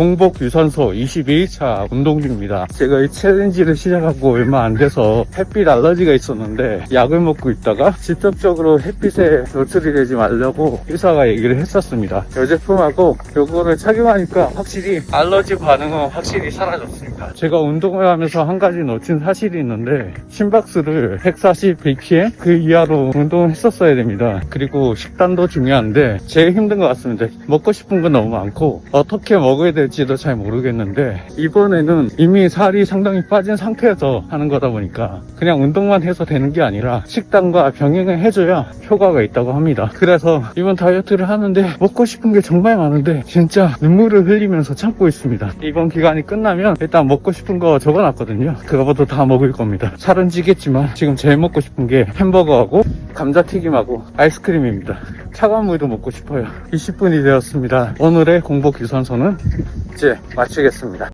공복 유산소 22차 운동 중입니다. 제가 이 챌린지를 시작하고 얼마 안 돼서 햇빛 알러지가 있었는데 약을 먹고 있다가 직접적으로 햇빛에 노출이 되지 말라고 의사가 얘기를 했었습니다. 이 제품하고 요거를 착용하니까 확실히 알러지 반응은 확실히 사라졌습니다. 제가 운동을 하면서 한 가지 놓친 사실이 있는데 심박수를 140 bpm 그 이하로 운동을 했었어야 됩니다. 그리고 식단도 중요한데 제일 힘든 것 같습니다. 먹고 싶은 건 너무 많고 어떻게 먹어야 될지 도 잘 모르겠는데 이번에는 이미 살이 상당히 빠진 상태에서 하는 거다 보니까 그냥 운동만 해서 되는 게 아니라 식단과 병행을 해줘야 효과가 있다고 합니다. 그래서 이번 다이어트를 하는데 먹고 싶은 게 정말 많은데 진짜 눈물을 흘리면서 참고 있습니다. 이번 기간이 끝나면 일단 먹고 싶은 거 적어놨거든요. 그거부터 다 먹을 겁니다. 살은 찌겠지만 지금 제일 먹고 싶은 게 햄버거하고 감자튀김하고 아이스크림입니다. 차가운 물도 먹고 싶어요. 20분이 되었습니다. 오늘의 공복 유산소는 이제 마치겠습니다.